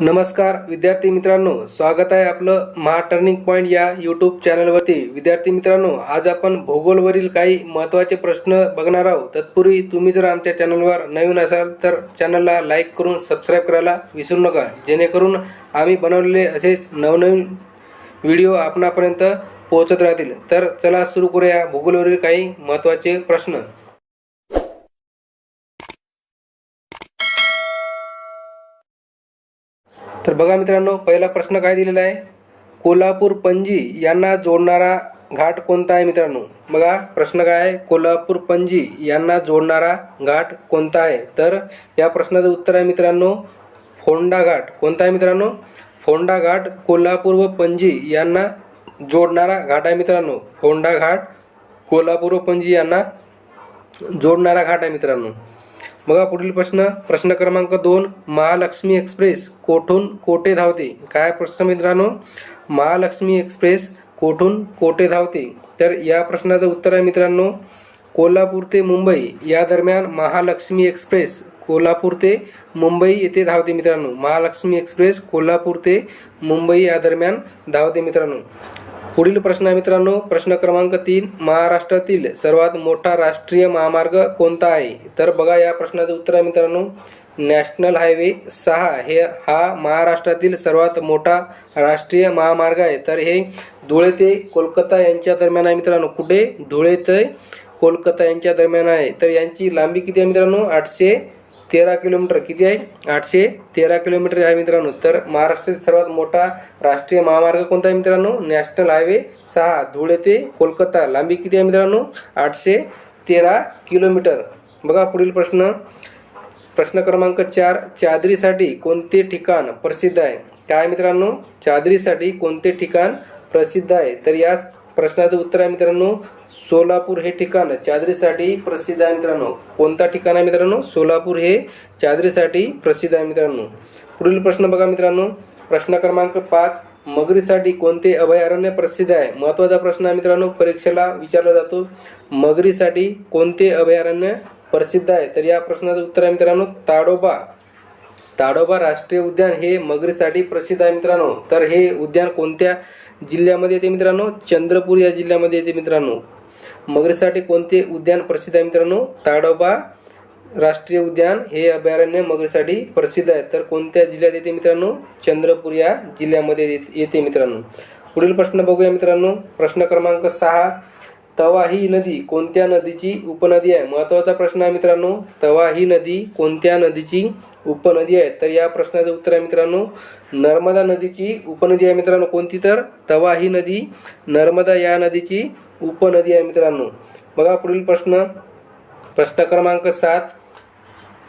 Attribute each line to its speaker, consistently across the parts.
Speaker 1: नमस्कार विद्यार्थी मित्रांनो. स्वागत आहे आपलं महा टर्निंग पॉईंट या यूट्यूब चॅनलवरती विद्यार्थी मित्रांनो आज आपण भूगोलवरील काही महत्त्वाचे प्रश्न बघणार आहोत. तत्पूर्वी तुम्ही जर आमच्या चॅनलवर नवीन असाल तर चॅनलला लाईक करून सबस्क्राईब करायला विसरू नका. जेणेकरून आम्ही बनवलेले असेच नवनवीन व्हिडिओ आपणापर्यंत पोहोचत राहतील. तर चला सुरू करूया भूगोलवरील काही महत्त्वाचे प्रश्न. तर बघा मित्रांनो पहिला प्रश्न काय दिलेला आहे? कोल्हापूर पणजी यांना जोडणारा घाट कोणता आहे मित्रांनो? बघा प्रश्न काय आहे? कोल्हापूर पणजी यांना जोडणारा घाट कोणता आहे? तर या प्रश्नाचं उत्तर आहे मित्रांनो फोंडा घाट. कोणता आहे मित्रांनो? फोंडा घाट कोल्हापूर व पणजी यांना जोडणारा घाट आहे मित्रांनो. फोंडा घाट कोल्हापूर व पणजी यांना जोडणारा घाट आहे मित्रांनो. बघा पुढील प्रश्न प्रश्न क्रमांक दोन महालक्ष्मी एक्सप्रेस कोठून कोठे धावते? काय प्रश्न मित्रांनो? महालक्ष्मी एक्सप्रेस कोठून कोठे धावते? तर या प्रश्नाचं उत्तर आहे मित्रांनो कोल्हापूर ते मुंबई. या दरम्यान महालक्ष्मी एक्सप्रेस कोल्हापूर ते मुंबई येथे धावते मित्रांनो. महालक्ष्मी एक्सप्रेस कोल्हापूर ते मुंबई या दरम्यान धावते मित्रांनो. पुढील प्रश्न आहे मित्रांनो. प्रश्न क्रमांक तीन महाराष्ट्रातील सर्वात मोठा राष्ट्रीय महामार्ग कोणता आहे? तर बघा या प्रश्नाचं उत्तर आहे मित्रांनो. नॅशनल हायवे सहा हे हा महाराष्ट्रातील सर्वात मोठा राष्ट्रीय महामार्ग आहे. तर हे धुळे ते कोलकाता यांच्या दरम्यान आहे मित्रांनो. कुठे? धुळे ते कोलकाता यांच्या दरम्यान आहे. तर यांची लांबी किती आहे मित्रांनो? आठशे तेरा किलोमीटर किती आहे? आठशे तेरा किलोमीटर आहे मित्रांनो. तर महाराष्ट्रातील सर्वात मोठा राष्ट्रीय महामार्ग कोणता आहे मित्रांनो? नॅशनल हायवे सहा धुळे ते कोलकाता. लांबी किती आहे मित्रांनो? आठशे तेरा किलोमीटर. बघा पुढील प्रश्न. प्रश्न क्रमांक चार चादरीसाठी कोणते ठिकाण प्रसिद्ध आहे? काय मित्रांनो? चादरीसाठी कोणते ठिकाण प्रसिद्ध आहे? तर या प्रश्नाचं उत्तर आहे मित्रांनो सोलापूर हे ठिकाण चादरीसाठी प्रसिद्ध आहे मित्रांनो. कोणता ठिकाण आहे मित्रांनो? सोलापूर हे चादरीसाठी प्रसिद्ध आहे मित्रांनो. पुढील प्रश्न बघा मित्रांनो. प्रश्न क्रमांक पाच मगरीसाठी कोणते अभयारण्य प्रसिद्ध आहे? महत्त्वाचा प्रश्न आहे मित्रांनो परीक्षेला विचारला जातो. मगरीसाठी कोणते अभयारण्य प्रसिद्ध आहे? तर या प्रश्नाचं उत्तर आहे मित्रांनो ताडोबा. ताडोबा राष्ट्रीय उद्यान हे मगरीसाठी प्रसिद्ध आहे मित्रांनो. तर हे उद्यान कोणत्या जिल्ह्यामध्ये येते मित्रांनो? चंद्रपूर या जिल्ह्यामध्ये येते मित्रांनो. मगरीसाठी कोणते उद्यान प्रसिद्ध आहे मित्रांनो? ताडोबा राष्ट्रीय उद्यान हे अभयारण्य मगरीसाठी प्रसिद्ध आहे. तर कोणत्या जिल्ह्यात येते मित्रांनो? चंद्रपूर या जिल्ह्यामध्ये येते मित्रांनो. पुढील प्रश्न बघूया मित्रांनो. प्रश्न क्रमांक सहा. तवा ही नदी कोणत्या नदीची उपनदी आहे? महत्त्वाचा प्रश्न आहे मित्रांनो. तवा ही नदी कोणत्या नदीची उपनदी आहे? तर या प्रश्नाचं उत्तर आहे मित्रांनो. नर्मदा नदीची उपनदी आहे मित्रांनो. कोणती तर? तवा ही नदी. नर्मदा या नदीची उपनदी आहे मित्रांनो. बघा पुढील प्रश्न. प्रश्न क्रमांक सात.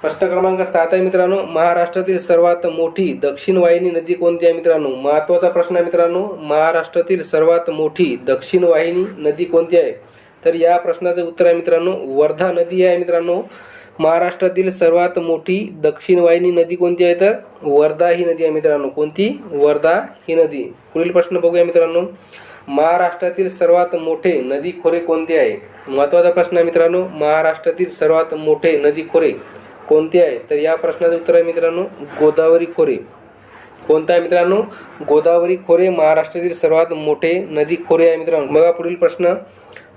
Speaker 1: प्रश्न क्रमांक सात आहे मित्रांनो. महाराष्ट्रातील सर्वात मोठी दक्षिण वाहिनी नदी कोणती आहे मित्रांनो? महत्त्वाचा प्रश्न आहे मित्रांनो. महाराष्ट्रातील सर्वात मोठी दक्षिण वाहिनी नदी कोणती आहे? तर या प्रश्नाचं उत्तर आहे मित्रांनो वर्धा नदी आहे मित्रांनो. महाराष्ट्रातील सर्वात मोठी दक्षिण वाहिनी नदी कोणती आहे तर? वर्धा ही नदी आहे मित्रांनो. कोणती? वर्धा ही नदी. पुढील प्रश्न बघूया मित्रांनो. महाराष्ट्रातील सर्वात मोठे नदी खोरे कोणते आहे? महत्त्वाचा प्रश्न आहे मित्रांनो महाराष्ट्रातील सर्वात मोठे नदी खोरे कोणते आहे? तर या प्रश्नाचं उत्तर आहे मित्रांनो गोदावरी खोरे. कोणता आहे मित्रांनो? गोदावरी खोरे महाराष्ट्रातील सर्वात मोठे नदी खोरे आहे मित्रांनो. बघा पुढील प्रश्न.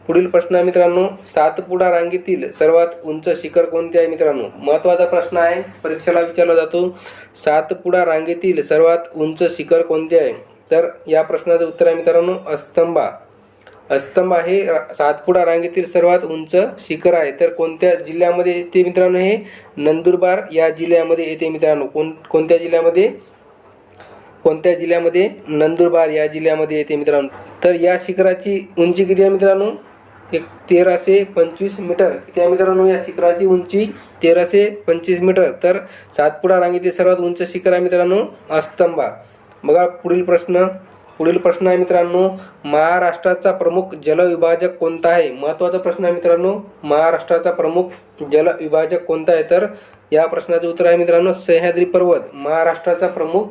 Speaker 1: पुढील प्रश्न आहे मित्रांनो सातपुडा रांगेतील सर्वात उंच शिखर कोणते आहे मित्रांनो? महत्त्वाचा प्रश्न आहे परीक्षेला विचारला जातो. सातपुडा रांगेतील सर्वात उंच शिखर कोणते आहे? तर या प्रश्नाचं उत्तर आहे मित्रांनो अस्तंबा. अस्तंबा हे सातपुडा रांगेतील सर्वात उंच शिखर आहे. तर कोणत्या जिल्ह्यामध्ये येते मित्रांनो हे? नंदुरबार या जिल्ह्यामध्ये येते मित्रांनो. कोण कोणत्या जिल्ह्यामध्ये? कोणत्या जिल्ह्यामध्ये? नंदुरबार या जिल्ह्यामध्ये येते मित्रांनो. तर या शिखराची उंची किती आहे मित्रांनो? एक तेराशे पंचवीस मीटर. किती आहे मित्रांनो या शिखराची उंची? तेराशे पंचवीस मीटर. तर सातपुडा रांगेतील सर्वात उंच शिखर आहे मित्रांनो अस्तंबा. बघा पुढील प्रश्न. पुढील प्रश्न आहे मित्रांनो महाराष्ट्राचा प्रमुख जलविभाजक कोणता आहे? महत्त्वाचा प्रश्न आहे मित्रांनो महाराष्ट्राचा प्रमुख जलविभाजक कोणता आहे? तर या प्रश्नाचं उत्तर आहे मित्रांनो सह्याद्री पर्वत. महाराष्ट्राचा प्रमुख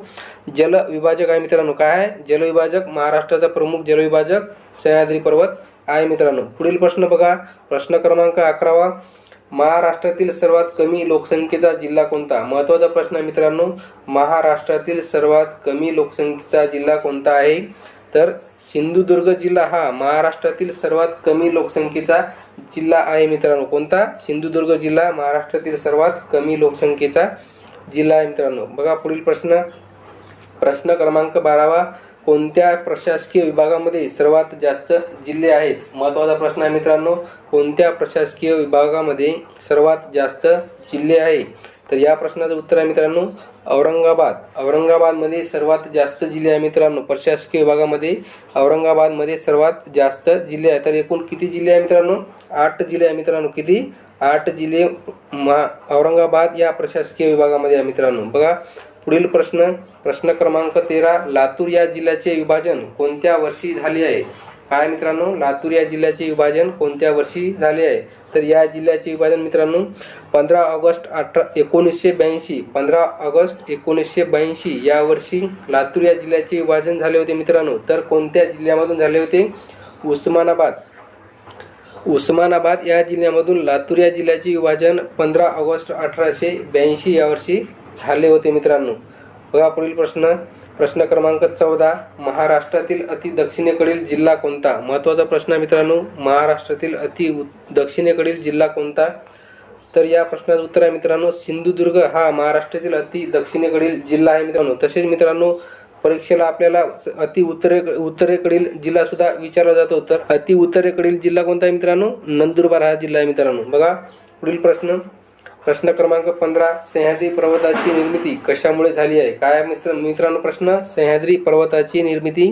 Speaker 1: जलविभाजक आहे मित्रांनो. काय आहे? जलविभाजक महाराष्ट्राचा प्रमुख जलविभाजक सह्याद्री पर्वत आहे मित्रांनो. पुढील प्रश्न बघा. प्रश्न क्रमांक अकरावा. महाराष्ट्रातील सर्वात कमी लोकसंख्येचा जिल्हा कोणता? महत्त्वाचा प्रश्न आहे मित्रांनो महाराष्ट्रातील सर्वात कमी लोकसंख्येचा जिल्हा कोणता आहे? तर सिंधुदुर्ग जिल्हा हा महाराष्ट्रातील सर्वात कमी लोकसंख्येचा जिल्हा आहे मित्रांनो. कोणता? सिंधुदुर्ग जिल्हा महाराष्ट्रातील सर्वात कमी लोकसंख्येचा जिल्हा आहे मित्रांनो. बघा पुढील प्रश्न. प्रश्न क्रमांक बारावा. कोणत्या प्रशासकीय विभागामध्ये सर्वात जास्त जिल्हे आहेत? महत्त्वाचा प्रश्न आहे मित्रांनो कोणत्या प्रशासकीय विभागामध्ये सर्वात जास्त जिल्हे आहे? तर या प्रश्नाचं उत्तर आहे मित्रांनो औरंगाबाद. औरंगाबादमध्ये सर्वात जास्त जिल्हे आहे मित्रांनो प्रशासकीय विभागामध्ये औरंगाबादमध्ये सर्वात जास्त जिल्हे आहे. तर एकूण किती जिल्हे आहे मित्रांनो? आठ जिल्हे आहे मित्रांनो किती? आठ जिल्हे मा औरंगाबाद या प्रशासकीय विभागामध्ये आहे मित्रांनो. बघा पुढील प्रश्न प्रश्न क्रमांक तेरा लातूर या जिल्ह्याचे विभाजन कोणत्या वर्षी झाले आहे? काय मित्रांनो लातूर या जिल्ह्याचे विभाजन कोणत्या वर्षी झाले आहे? तर या जिल्ह्याचे विभाजन मित्रांनो पंधरा ऑगस्ट अठरा एकोणीसशे ब्याऐंशी पंधरा ऑगस्ट एकोणीसशे ब्याऐंशी या वर्षी लातूर या जिल्ह्याचे विभाजन झाले होते मित्रांनो. तर कोणत्या जिल्ह्यामधून झाले होते? उस्मानाबाद. उस्मानाबाद या जिल्ह्यामधून लातूर या जिल्ह्याचे विभाजन पंधरा ऑगस्ट अठराशे ब्याऐंशी या वर्षी झाले होते मित्रांनो. बघा पुढील प्रश्न. प्रश्न क्रमांक चौदा. महाराष्ट्रातील अति दक्षिणेकडील जिल्हा कोणता? महत्त्वाचा प्रश्न आहे मित्रांनो. महाराष्ट्रातील अति उ- दक्षिणेकडील जिल्हा कोणता? तर या प्रश्नाचं उत्तर आहे मित्रांनो सिंधुदुर्ग. हा महाराष्ट्रातील अति दक्षिणेकडील जिल्हा आहे मित्रांनो. तसेच मित्रांनो परीक्षेला आपल्याला अति उत्तरे उत्तरेकडील जिल्हा सुद्धा विचारला जातो. तर अति उत्तरेकडील जिल्हा कोणता आहे मित्रांनो? नंदुरबार हा जिल्हा आहे मित्रांनो. बघा पुढील प्रश्न. प्रश्न क्रमांक पंधरा सह्याद्री पर्वताची निर्मिती कशामुळे झाली आहे? काय मित्र मित्रांनो प्रश्न? सह्याद्री पर्वताची निर्मिती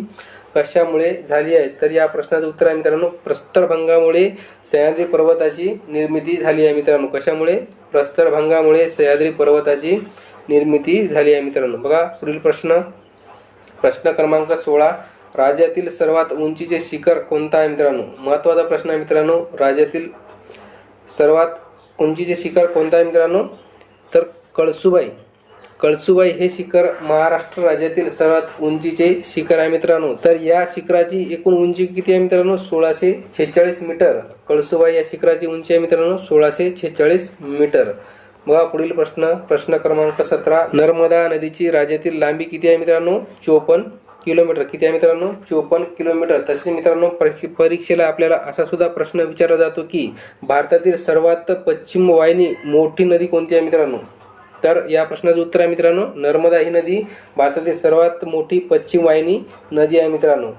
Speaker 1: कशामुळे झाली आहे? तर या प्रश्नाचं उत्तर आहे मित्रांनो प्रस्तरभंगामुळे सह्याद्री पर्वताची निर्मिती झाली आहे मित्रांनो. कशामुळे? प्रस्तरभंगामुळे सह्याद्री पर्वताची निर्मिती झाली आहे मित्रांनो. बघा पुढील प्रश्न. प्रश्न क्रमांक सोळा राज्यातील सर्वात उंचीचे शिखर कोणता आहे मित्रांनो? महत्त्वाचा प्रश्न आहे मित्रांनो राज्यातील सर्वात उंचीचे शिखर कोणता आहे मित्रांनो? तर कळसुबाई. कळसुबाई हे शिखर महाराष्ट्र राज्यातील सर्वात उंचीचे शिखर आहे मित्रांनो. तर या शिखराची एकूण उंची किती आहे मित्रांनो? सोळाशे छेचाळीस मीटर. कळसुबाई या शिखराची उंची आहे मित्रांनो सोळाशे छेचाळीस मीटर. बघा पुढील प्रश्न. प्रश्न क्रमांक सतरा. नर्मदा नदीची राज्यातील लांबी किती आहे मित्रांनो? चोपन्न. किलोमीटर. किती आहे मित्रांनो? चोपन्न किलोमीटर. तसेच मित्रांनो परीक्षेला आपल्याला असा सुद्धा प्रश्न विचारला जातो की भारतातील सर्वात पश्चिम वाहिनी मोठी नदी कोणती आहे मित्रांनो? तर या प्रश्नाचं उत्तर आहे मित्रांनो नर्मदा ही नदी भारतातील सर्वात मोठी पश्चिम वाहिनी नदी आहे मित्रांनो.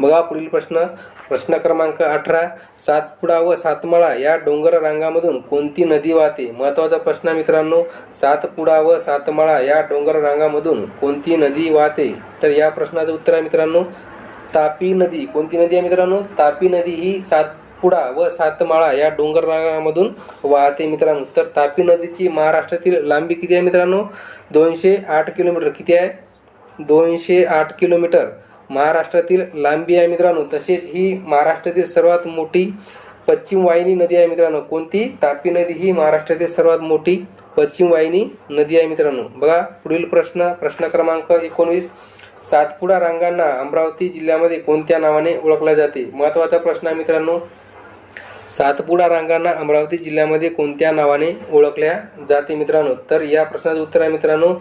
Speaker 1: बघा पुढील प्रश्न. प्रश्न क्रमांक अठरा सातपुडा व सातमाळा या डोंगर रांगामधून कोणती नदी वाहते? महत्त्वाचा प्रश्न मित्रांनो सातपुडा व सातमाळा या डोंगर रांगामधून कोणती नदी वाहते? तर या प्रश्नाचं उत्तर आहे मित्रांनो तापी नदी. कोणती नदी आहे मित्रांनो? तापी नदी ही सातपुडा व सातमाळा या डोंगर रांगामधून वाहते मित्रांनो. तर तापी नदीची महाराष्ट्रातील लांबी किती आहे मित्रांनो? दोनशे आठ किलोमीटर. किती आहे? दोनशे आठ किलोमीटर. महाराष्ट्रातील लांबी आहे मित्रांनो. तसेच ही महाराष्ट्रातील सर्वात मोठी पश्चिम वाहिनी नदी आहे मित्रांनो. कोणती? तापी नदी ही महाराष्ट्रातील सर्वात मोठी पश्चिम वाहिनी नदी आहे मित्रांनो. बघा पुढील प्रश्न प्रश्न क्रमांक एकोणवीस. सातपुडा रांगांना अमरावती जिल्ह्यामध्ये कोणत्या नावाने ओळखला जाते? महत्त्वाचा प्रश्न आहे मित्रांनो. सातपुडा रांगांना अमरावती जिल्ह्यामध्ये कोणत्या नावाने ओळखल्या जाते मित्रांनो? तर या प्रश्नाचं उत्तर आहे मित्रांनो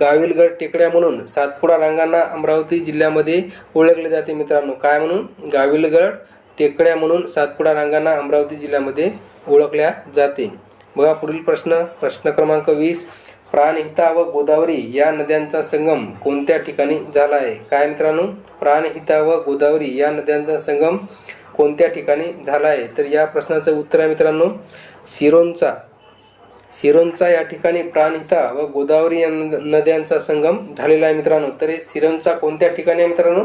Speaker 1: गाविलगड टेकड्या म्हणून सातपुडा रांगांना अमरावती जिल्ह्यामध्ये ओळखले जाते मित्रांनो. काय म्हणून? गाविलगड टेकड्या म्हणून सातपुडा रांगांना अमरावती जिल्ह्यामध्ये ओळखल्या जाते. बघा पुढील प्रश्न प्रश्न क्रमांक वीस. प्राणहिता व गोदावरी या नद्यांचा संगम कोणत्या ठिकाणी झाला आहे? काय मित्रांनो? प्राणहिता व गोदावरी या नद्यांचा संगम कोणत्या ठिकाणी झाला आहे तर या प्रश्नाचं उत्तर आहे मित्रांनो सिरोनचा सिरोनचा या ठिकाणी प्राणहिता व गोदावरी या नद्यांचा संगम झालेला आहे मित्रांनो. तर हे सिरोंचा कोणत्या ठिकाणी आहे मित्रांनो?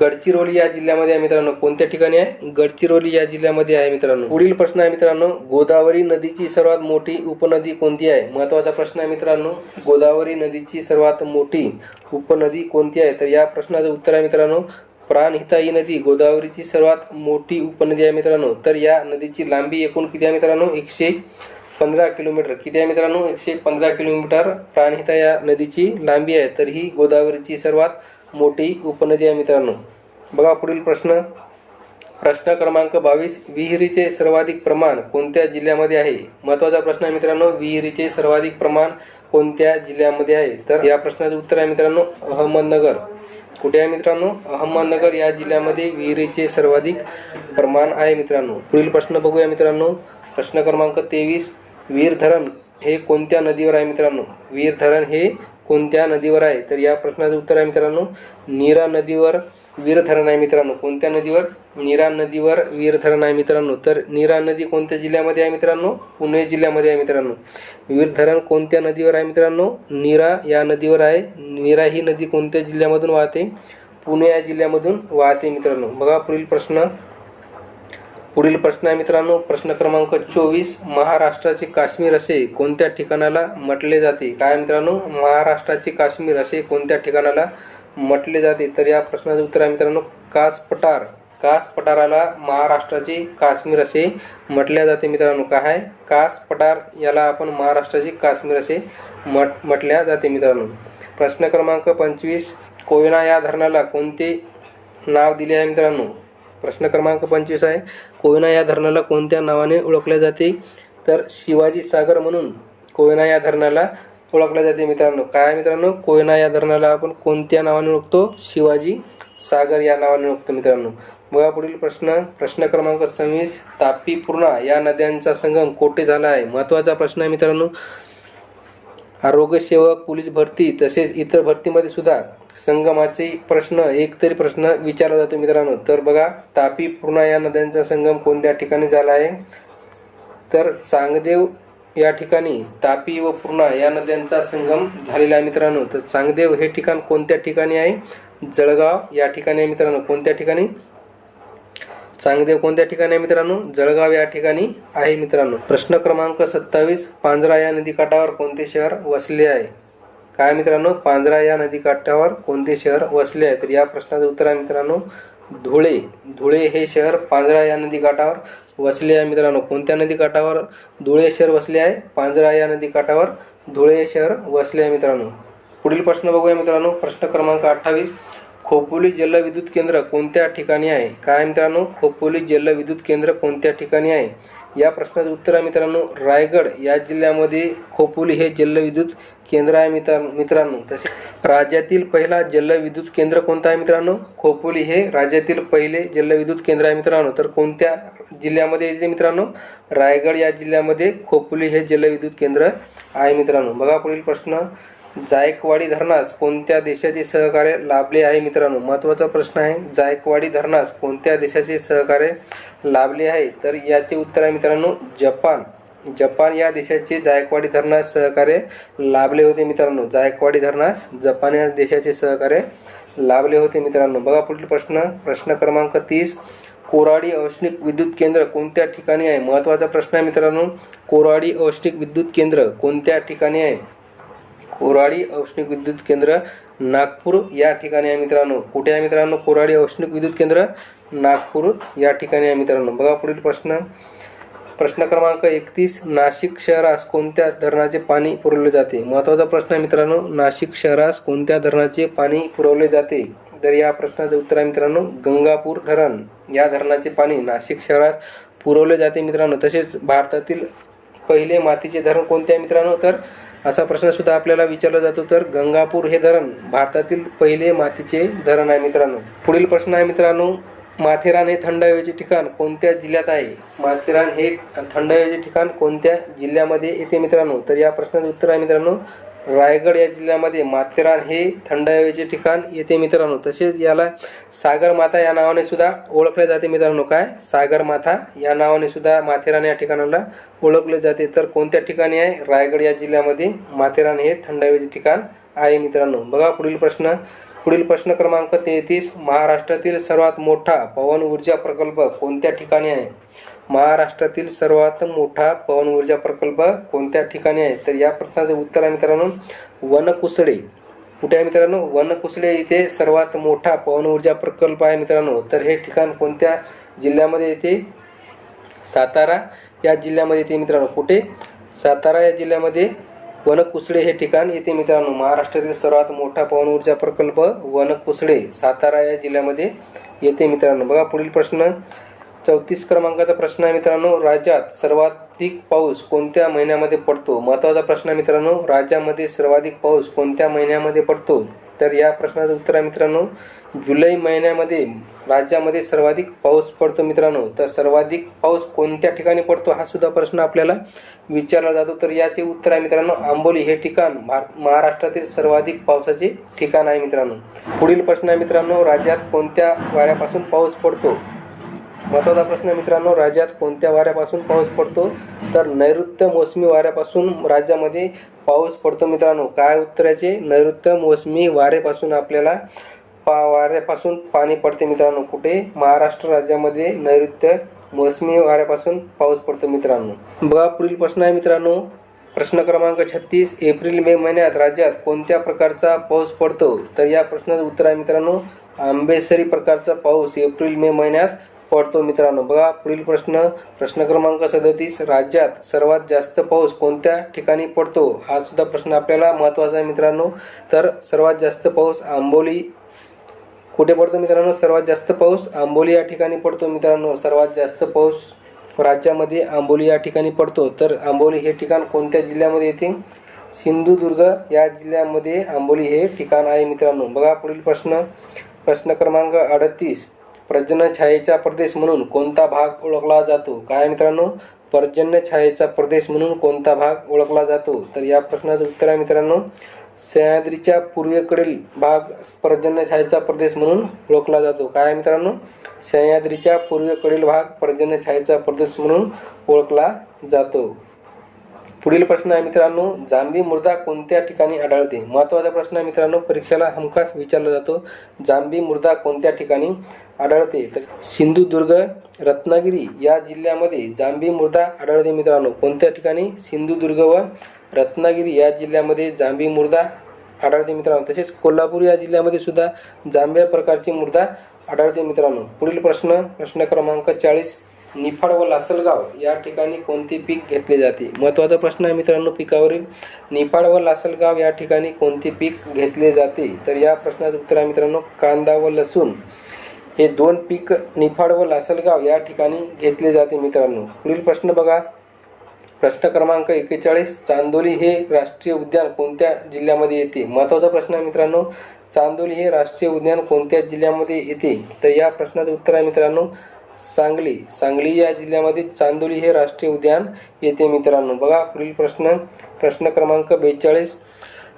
Speaker 1: गडचिरोली या जिल्ह्यामध्ये आहे मित्रांनो. कोणत्या ठिकाणी आहे? गडचिरोली या जिल्ह्यामध्ये आहे मित्रांनो. पुढील प्रश्न आहे मित्रांनो गोदावरी नदीची सर्वात मोठी उपनदी कोणती आहे? महत्त्वाचा प्रश्न आहे मित्रांनो गोदावरी नदीची सर्वात मोठी उपनदी कोणती आहे? तर या प्रश्नाचं उत्तर आहे मित्रांनो प्राणहिताई नदी गोदावरीची सर्वात मोठी उपनदी आहे मित्रांनो. तर या नदीची लांबी एकूण किती आहे मित्रांनो? एकशे पंधरा किलोमीटर. किती आहे मित्रांनो? एकशे पंधरा किलोमीटर प्राणहिता या नदीची लांबी आहे. तर ही गोदावरीची सर्वात मोठी उपनदी आहे मित्रांनो. बघा पुढील प्रश्न. प्रश्न क्रमांक बावीस. विहिरीचे सर्वाधिक प्रमाण कोणत्या जिल्ह्यामध्ये आहे? महत्त्वाचा प्रश्न आहे मित्रांनो. विहिरीचे सर्वाधिक प्रमाण कोणत्या जिल्ह्यामध्ये आहे? तर या प्रश्नाचं उत्तर आहे मित्रांनो अहमदनगर. कुठे आहे मित्रांनो? अहमदनगर या जिल्ह्यामध्ये विहिरीचे सर्वाधिक प्रमाण आहे मित्रांनो. पुढील प्रश्न बघूया मित्रांनो. प्रश्न क्रमांक तेवीस विहीर धरण. हे कोणत्या नदीवर आहे मित्रांनो? वीर धरण हे कोणत्या नदीवर आहे? तर या प्रश्नाचं उत्तर आहे मित्रांनो नीरा नदीवर वीर धरण आहे मित्रांनो. कोणत्या नदीवर? नीरा नदीवर वीर धरण आहे मित्रांनो. तर नीरा नदी कोणत्या जिल्ह्यामध्ये आहे मित्रांनो? पुणे जिल्ह्यामध्ये आहे मित्रांनो. वीर धरण कोणत्या नदीवर आहे मित्रांनो? नीरा या नदीवर आहे. नीरा ही नदी कोणत्या जिल्ह्यामधून वाहते? पुणे या जिल्ह्यामधून वाहते मित्रांनो. बघा पुढील प्रश्न. पुढील प्रश्न आहे मित्रांनो. प्रश्न क्रमांक चोवीस महाराष्ट्राचे काश्मीर असे कोणत्या ठिकाणाला म्हटले जाते? काय मित्रांनो? महाराष्ट्राचे काश्मीर असे कोणत्या ठिकाणाला म्हटले जाते? तर या प्रश्नाचं उत्तर आहे मित्रांनो कास पठार कास पठाराला महाराष्ट्राचे काश्मीर असे म्हटले जाते मित्रांनो. काय आहे? कास पठार याला आपण महाराष्ट्राचे काश्मीर असे म्हट म्हटल्या जाते मित्रांनो. प्रश्न क्रमांक पंचवीस कोयना या धरणाला कोणते नाव दिले आहे मित्रांनो? प्रश्न क्रमांक पंचवीस आहे. कोयना या धरणाला कोणत्या नावाने ओळखले जाते? तर शिवाजी सागर म्हणून कोयना या धरणाला ओळखले जाते मित्रांनो. काय मित्रांनो? कोयना या धरणाला आपण कोणत्या नावाने ओळखतो? शिवाजी सागर या नावाने ओळखतो मित्रांनो. बघा पुढील प्रश्न. प्रश्न क्रमांक सव्वीस. तापी पूर्णा या नद्यांचा संगम कोठे झाला आहे? महत्त्वाचा प्रश्न आहे मित्रांनो. आरोग्यसेवक पोलीस भरती तसेच इतर भरतीमध्ये सुद्धा संगमाचे प्रश्न एक तरी प्रश्न विचारला जातो मित्रांनो. तर बघा तापी पूर्णा या नद्यांचा संगम कोणत्या ठिकाणी झाला आहे? तर चांगदेव या ठिकाणी तापी व पूर्णा या नद्यांचा संगम झालेला आहे मित्रांनो. तर चांगदेव हे ठिकाण कोणत्या ठिकाणी आहे? जळगाव या ठिकाणी आहे मित्रांनो. कोणत्या ठिकाणी? चांगदेव कोणत्या ठिकाणी आहे मित्रांनो? जळगाव या ठिकाणी आहे मित्रांनो. प्रश्न क्रमांक सत्तावीस पांजरा या नदीकाठावर कोणते शहर वसले आहे? काय मित्रांनो? पांजरा या नदी काठावर कोणते शहर वसले आहे. तर या प्रश्नाचं उत्तर आहे मित्रांनो धुळे. धुळे हे शहर पांजरा या नदी काठावर वसले आहे मित्रांनो. कोणत्या नदी काठावर? धुळे शहर वसले आहे. पांजरा या नदी काठावर धुळे शहर वसले आहे मित्रांनो. पुढील प्रश्न बघूया मित्रांनो. प्रश्न क्रमांक अठ्ठावीस. खोपोली जलविद्युत केंद्र कोणत्या ठिकाणी आहे? काय मित्रांनो खोपोली जलविद्युत केंद्र कोणत्या ठिकाणी आहे? या प्रश्नाचं उत्तर आहे मित्रांनो रायगड. या जिल्ह्यामध्ये खोपोली हे जलविद्युत केंद्र आहे मित्र मित्रांनो. तसे राज्यातील पहिला जलविद्युत केंद्र कोणतं आहे मित्रांनो? खोपोली हे राज्यातील पहिले जलविद्युत केंद्र आहे मित्रांनो. तर कोणत्या जिल्ह्यामध्ये येते मित्रांनो? रायगड या जिल्ह्यामध्ये खोपोली हे जलविद्युत केंद्र आहे मित्रांनो. बघा पुढील प्रश्न. जायकवाडी धरणास कोणत्या देशाचे सहकार्य लाभले आहे मित्रांनो? महत्त्वाचा प्रश्न आहे जायकवाडी धरणास कोणत्या देशाचे सहकार्य लाभले आहे? तर याचे उत्तर आहे मित्रांनो जपान. जपान या देशाचे जायकवाडी धरणास सहकार्य लाभले होते मित्रांनो. जायकवाडी धरणास जपान या देशाचे सहकार्य लाभले होते मित्रांनो. बघा पुढील प्रश्न. प्रश्न क्रमांक तीस. कोराडी औष्णिक विद्युत केंद्र कोणत्या ठिकाणी आहे? महत्त्वाचा प्रश्न आहे मित्रांनो. कोराडी औष्णिक विद्युत केंद्र कोणत्या ठिकाणी आहे? कोराडी औष्णिक विद्युत केंद्र नागपूर या ठिकाणी आहे मित्रांनो. कुठे आहे मित्रांनो? कोराडी औष्णिक विद्युत केंद्र नागपूर या ठिकाणी आहे मित्रांनो. बघा पुढील प्रश्न. प्रश्न क्रमांक एकतीस नाशिक शहरास कोणत्या धरणाचे पाणी पुरवले जाते? महत्त्वाचा प्रश्न आहे मित्रांनो नाशिक शहरास कोणत्या धरणाचे पाणी पुरवले जाते? तर या प्रश्नाचं उत्तर आहे मित्रांनो गंगापूर धरण. या धरणाचे पाणी नाशिक शहरास पुरवले जाते मित्रांनो. तसेच भारतातील पहिले मातीचे धरण कोणते आहे मित्रांनो? तर असा प्रश्न सुद्धा आपल्याला विचारला जातो. तर गंगापूर हे धरण भारतातील पहिले मातीचे धरण आहे मित्रांनो. पुढील प्रश्न आहे मित्रांनो माथेरान हे थंड हवेचे ठिकाण कोणत्या जिल्ह्यात आहे? माथेरान हे थंड हवेचे ठिकाण कोणत्या जिल्ह्यामध्ये येते मित्रांनो? तर या प्रश्नाचं उत्तर आहे मित्रांनो रायगड या जिल्ह्यामध्ये माथेरान हे थंड हवेचे ठिकाण येते मित्रांनो. तसेच याला सागर माथा या नावाने सुद्धा ओळखले जाते मित्रांनो. काय? सागर माथा या नावाने सुद्धा माथेरान या ठिकाणाला ओळखले जाते. तर कोणत्या ठिकाणी आहे? रायगड या जिल्ह्यामध्ये माथेरान हे थंड हवेचे ठिकाण आहे मित्रांनो. बघा पुढील प्रश्न. पुढील प्रश्न क्रमांक तेहतीस. महाराष्ट्रातील सर्वात मोठा पवन ऊर्जा प्रकल्प कोणत्या ठिकाणी आहे? महाराष्ट्रातील सर्वात मोठा पवन ऊर्जा प्रकल्प कोणत्या ठिकाणी आहे? तर या प्रश्नाचं उत्तर आहे मित्रांनो वनकुसळे. कुठे आहे मित्रांनो? वनकुसळे इथे सर्वात मोठा पवन ऊर्जा प्रकल्प आहे मित्रांनो. तर हे ठिकाण कोणत्या जिल्ह्यामध्ये येते? सातारा या जिल्ह्यामध्ये येते मित्रांनो. कुठे? सातारा या जिल्ह्यामध्ये वनकुसळे हे ठिकाण येते मित्रांनो. महाराष्ट्रातील सर्वात मोठा पवन ऊर्जा प्रकल्प वनकुसळे सातारा या जिल्ह्यामध्ये येते मित्रांनो. बघा पुढील प्रश्न. चौतीस क्रमांकाचा प्रश्न आहे मित्रांनो. राज्यात सर्वाधिक पाऊस कोणत्या महिन्यामध्ये पडतो? महत्त्वाचा प्रश्न आहे मित्रांनो. राज्यामध्ये सर्वाधिक पाऊस कोणत्या महिन्यामध्ये पडतो? तर या प्रश्नाचं उत्तर आहे मित्रांनो जुलै महिन्यामध्ये राज्यामध्ये सर्वाधिक पाऊस पडतो मित्रांनो. तर सर्वाधिक पाऊस कोणत्या ठिकाणी पडतो हा सुद्धा प्रश्न आपल्याला विचारला जातो. तर याचे उत्तर आहे मित्रांनो आंबोली हे ठिकाण भार महाराष्ट्रातील सर्वाधिक पावसाचे ठिकाण आहे मित्रांनो. पुढील प्रश्न आहे मित्रांनो राज्यात कोणत्या वाऱ्यापासून पाऊस पडतो? महत्त्वाचा प्रश्न मित्रांनो राज्यात कोणत्या वाऱ्यापासून पाऊस पडतो? तर नैऋत्य मोसमी वाऱ्यापासून राज्यामध्ये पाऊस पडतो मित्रांनो. काय उत्तराचे नैऋत्य मोसमी वाऱ्यापासून आपल्याला पा वाऱ्यापासून पाणी पडते मित्रांनो. कुठे? महाराष्ट्र राज्यामध्ये नैऋत्य मोसमी वाऱ्यापासून पाऊस पडतो मित्रांनो. बघा पुढील प्रश्न आहे मित्रांनो. प्रश्न क्रमांक छत्तीस एप्रिल मे महिन्यात राज्यात कोणत्या प्रकारचा पाऊस पडतो? तर या प्रश्नाचं उत्तर आहे मित्रांनो आंबेसरी प्रकारचा पाऊस एप्रिल मे महिन्यात पडतो मित्रांनो. बघा पुढील प्रश्न प्रश्न क्रमांक सदतीस. राज्यात सर्वात जास्त पाऊस कोणत्या ठिकाणी पडतो? हा सुद्धा प्रश्न आपल्याला महत्त्वाचा आहे मित्रांनो. तर सर्वात जास्त पाऊस आंबोली कुठे पडतो मित्रांनो? सर्वात जास्त पाऊस आंबोली या ठिकाणी पडतो मित्रांनो. सर्वात जास्त पाऊस राज्यामध्ये आंबोली या ठिकाणी पडतो. तर आंबोली हे ठिकाण कोणत्या जिल्ह्यामध्ये येते? सिंधुदुर्ग या जिल्ह्यामध्ये आंबोली हे ठिकाण आहे मित्रांनो. बघा पुढील प्रश्न. प्रश्न क्रमांक अडतीस. पर्जन्यछायेचा प्रदेश म्हणून कोणता भाग ओळखला जातो? काय मित्रांनो? पर्जन्यछायेचा प्रदेश म्हणून कोणता भाग ओळखला जातो? तर या प्रश्नाचं उत्तर आहे मित्रांनो सह्याद्रीच्या पूर्वेकडील भाग पर्जन्यछायेचा प्रदेश म्हणून ओळखला जातो. काय मित्रांनो? सह्याद्रीच्या पूर्वेकडील भाग पर्जन्यछायेचा प्रदेश म्हणून ओळखला जातो. पुढील प्रश्न आहे मित्रांनो जांभी मृदा कोणत्या ठिकाणी आढळते? महत्त्वाचा प्रश्न आहे मित्रांनो परीक्षेला हमखास विचारला जातो जांभी मृदा कोणत्या ठिकाणी आढळते? तर सिंधुदुर्ग रत्नागिरी या जिल्ह्यामध्ये जांभी मृदा आढळते मित्रांनो. कोणत्या ठिकाणी? सिंधुदुर्ग व रत्नागिरी या जिल्ह्यामध्ये जांभी मृदा आढळते मित्रांनो. तसेच कोल्हापूर या जिल्ह्यामध्ये सुद्धा जांभ्या प्रकारची मृदा आढळते मित्रांनो. पुढील प्रश्न प्रश्न क्रमांक चाळीस. निफाड व लासलगाव या ठिकाणी कोणते पीक घेतले जाते? महत्त्वाचा प्रश्न आहे मित्रांनो पिकावरील. निफाड व लासलगाव या ठिकाणी कोणते पीक घेतले जाते? तर या प्रश्नाचं उत्तर आहे मित्रांनो कांदा व लसूण. हे दोन पीक निफाड व लासलगाव या ठिकाणी घेतले जाते मित्रांनो. पुढील प्रश्न बघा. प्रश्न क्रमांक एक्केचाळीस चांदोली हे राष्ट्रीय उद्यान कोणत्या जिल्ह्यामध्ये येते? महत्त्वाचा प्रश्न आहे मित्रांनो चांदोली हे राष्ट्रीय उद्यान कोणत्या जिल्ह्यामध्ये येते? तर या प्रश्नाचं उत्तर आहे मित्रांनो सांगली. सांगली या जिल्ह्यामध्ये चांदोली हे राष्ट्रीय उद्यान येते मित्रांनो. बघा पुढील प्रश्न प्रश्न क्रमांक बेचाळीस.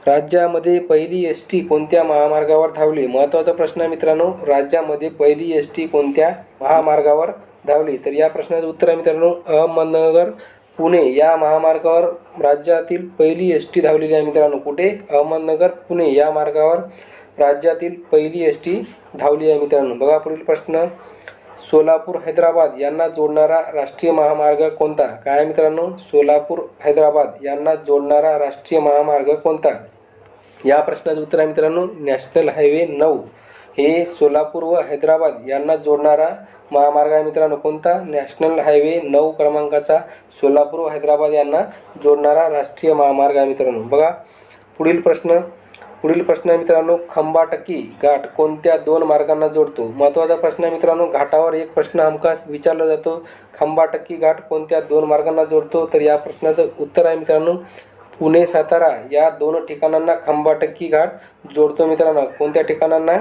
Speaker 1: राज्यामध्ये पहिली एस टी कोणत्या महामार्गावर धावली? महत्त्वाचा प्रश्न आहे मित्रांनो. राज्यामध्ये पहिली एस टी कोणत्या महामार्गावर धावली? तर या प्रश्नाचं उत्तर आहे मित्रांनो अहमदनगर पुणे. या महामार्गावर राज्यातील पहिली एस टी धावलेली आहे मित्रांनो. कुठे? अहमदनगर पुणे. या मार्गावर राज्यातील पहिली एस टी धावली आहे मित्रांनो. बघा पुढील प्रश्न. सोलापूर हैदराबाद यांना जोडणारा राष्ट्रीय महामार्ग कोणता? काय मित्रांनो? सोलापूर हैदराबाद यांना जोडणारा राष्ट्रीय महामार्ग कोणता? या प्रश्नाचं उत्तर आहे मित्रांनो नॅशनल हायवे नऊ. हे सोलापूर व हैदराबाद यांना जोडणारा महामार्ग आहे मित्रांनो कोणता? नॅशनल हायवे नऊ क्रमांकाचा सोलापूर व हैदराबाद यांना जोडणारा राष्ट्रीय महामार्ग आहे मित्रांनो. बघा पुढील प्रश्न. पुढील प्रश्न आहे मित्रांनो खंबाटकी घाट कोणत्या दोन मार्गांना जोडतो? महत्त्वाचा प्रश्न आहे मित्रांनो घाटावर एक प्रश्न हमखास विचारला जातो खंबाटकी घाट कोणत्या दोन मार्गांना जोडतो? तर या प्रश्नाचं उत्तर आहे मित्रांनो पुणे सातारा या दोन ठिकाणांना खंबाटकी घाट जोडतो मित्रांनो. कोणत्या ठिकाणांना?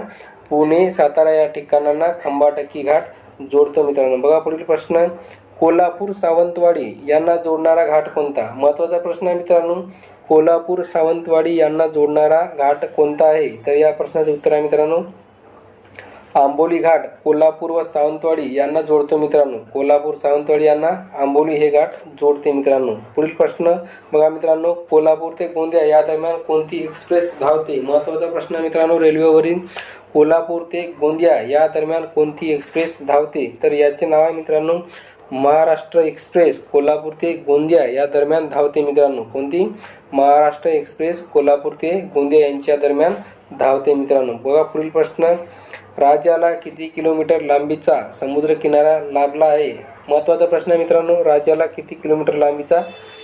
Speaker 1: पुणे सातारा या ठिकाणांना खंबाटकी घाट जोडतो मित्रांनो. बघा पुढील प्रश्न कोल्हापूर सावंतवाडी यांना जोडणारा घाट कोणता? महत्त्वाचा प्रश्न आहे मित्रांनो कोल्हापूर सावंतवाडी यांना जोडणारा घाट कोणता आहे? तर या प्रश्नाचे उत्तर आहे मित्रांनो. आंबोली घाट कोल्हापूर व सावंतवाडी यांना जोडतो मित्रांनो. कोल्हापूर सावंतवाडी यांना आंबोली हे घाट जोडते मित्रांनो. पुढील प्रश्न बघा मित्रांनो. कोल्हापूर ते गोंदिया या दरम्यान कोणती एक्सप्रेस धावते? महत्त्वाचा प्रश्न मित्रांनो रेल्वेवरील. कोल्हापूर ते गोंदिया या दरम्यान कोणती एक्सप्रेस धावते? तर याचे नाव आहे मित्रांनो महाराष्ट्र एक्सप्रेस कोल्हापूर ते गोंदिया या दरम्यान धावते मित्रांनो. कोणती? महाराष्ट्र एक्सप्रेस कोल्हापूर ते गोंदिया यांच्या दरम्यान धावते मित्रांनो. बघा पुढील प्रश्न. राज्याला किती किलोमीटर लांबीचा समुद्र किनारा लाभला आहे? महत्त्वाचा प्रश्न आहे मित्रांनो. राज्याला किती किलोमीटर लांबीचा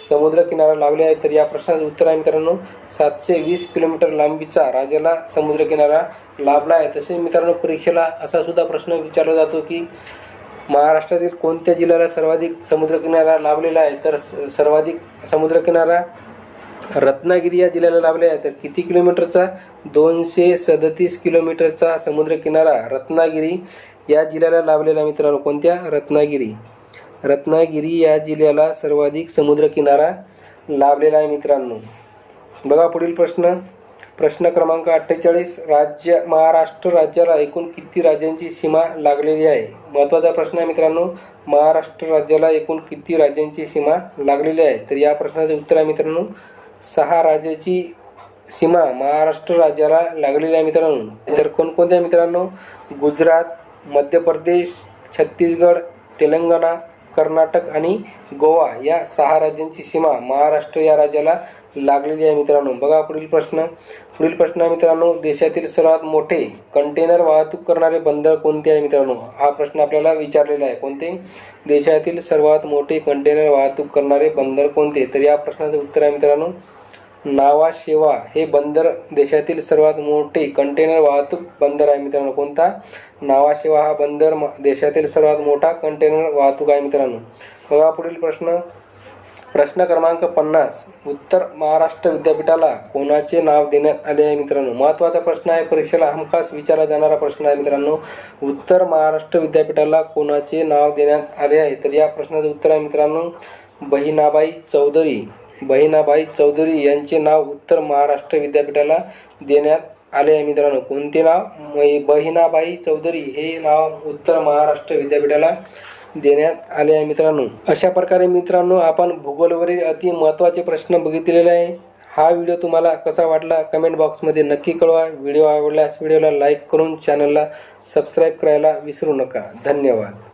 Speaker 1: समुद्र किनारा लाभले आहे? तर या प्रश्नाचं उत्तर आहे मित्रांनो सातशे वीस किलोमीटर लांबीचा राज्याला समुद्र किनारा लाभला आहे. तसेच मित्रांनो परीक्षेला असा सुद्धा प्रश्न विचारला जातो की महाराष्ट्रातील कोणत्या जिल्ह्याला सर्वाधिक समुद्रकिनारा लाभलेला आहे? तर स- सर्वाधिक समुद्रकिनारा रत्नागिरी या जिल्ह्याला लाभलेला आहे. तर किती किलोमीटरचा? दोनशे सदतीस किलोमीटरचा समुद्रकिनारा रत्नागिरी या जिल्ह्याला लाभलेला मित्रांनो. कोणत्या? रत्नागिरी. रत्नागिरी या जिल्ह्याला सर्वाधिक समुद्रकिनारा लाभलेला आहे मित्रांनो. बघा पुढील प्रश्न. प्रश्न क्रमांक अठ्ठेचाळीस राज्य महाराष्ट्र राज्याला एकूण किती राज्यांची सीमा लागलेली आहे? महत्त्वाचा प्रश्न आहे मित्रांनो महाराष्ट्र राज्याला एकूण किती राज्यांची सीमा लागलेली आहे? तर या प्रश्नाचे उत्तर आहे मित्रांनो सहा राज्याची सीमा महाराष्ट्र राज्याला लागलेली आहे मित्रांनो. तर कोणकोणत्या मित्रांनो? गुजरात मध्य प्रदेश छत्तीसगड तेलंगणा कर्नाटक आणि गोवा या सहा राज्यांची सीमा महाराष्ट्र या राज्याला लागलेली आहे मित्रांनो. बघा पुढील प्रश्न. पुढील प्रश्न आहे मित्रांनो देशातील सर्वात मोठे कंटेनर वाहतूक करणारे बंदर कोणते आहे मित्रांनो? हा प्रश्न आपल्याला विचारलेला आहे. कोणते? देशातील सर्वात मोठे कंटेनर वाहतूक करणारे बंदर कोणते? तर या प्रश्नाचं उत्तर आहे मित्रांनो नावा शेवा हे बंदर देशातील सर्वात मोठे कंटेनर वाहतूक बंदर आहे मित्रांनो. कोणता? नावा शेवा हा बंदर म- देशातील सर्वात मोठा कंटेनर वाहतूक आहे मित्रांनो. बघा पुढील प्रश्न प्रश्न क्रमांक पन्नास उत्तर महाराष्ट्र विद्यापीठाला कोणाचे नाव देण्यात आले आहे मित्रांनो? महत्त्वाचा प्रश्न आहे परीक्षेला हमखास विचारला जाणारा प्रश्न आहे मित्रांनो. उत्तर महाराष्ट्र विद्यापीठाला कोणाचे नाव देण्यात आले आहे? तर या प्रश्नाचं उत्तर आहे मित्रांनो बहिणाबाई चौधरी. बहिणाबाई चौधरी यांचे नाव उत्तर महाराष्ट्र विद्यापीठाला देण्यात आले आहे मित्रांनो. कोणते नाव? मै- बहिणाबाई चौधरी हे नाव उत्तर महाराष्ट्र विद्यापीठाला देण्यात आले आहे मित्रांनो. अशा प्रकारे मित्रांनो आपण भूगोलवरील अति महत्त्वाचे प्रश्न बघितलेले आहे. हा व्हिडिओ तुम्हाला कसा वाटला कमेंट बॉक्समध्ये नक्की कळवा. व्हिडिओ आवडल्यास व्हिडिओला लाईक करून चॅनलला सबस्क्राईब करायला विसरू नका. धन्यवाद.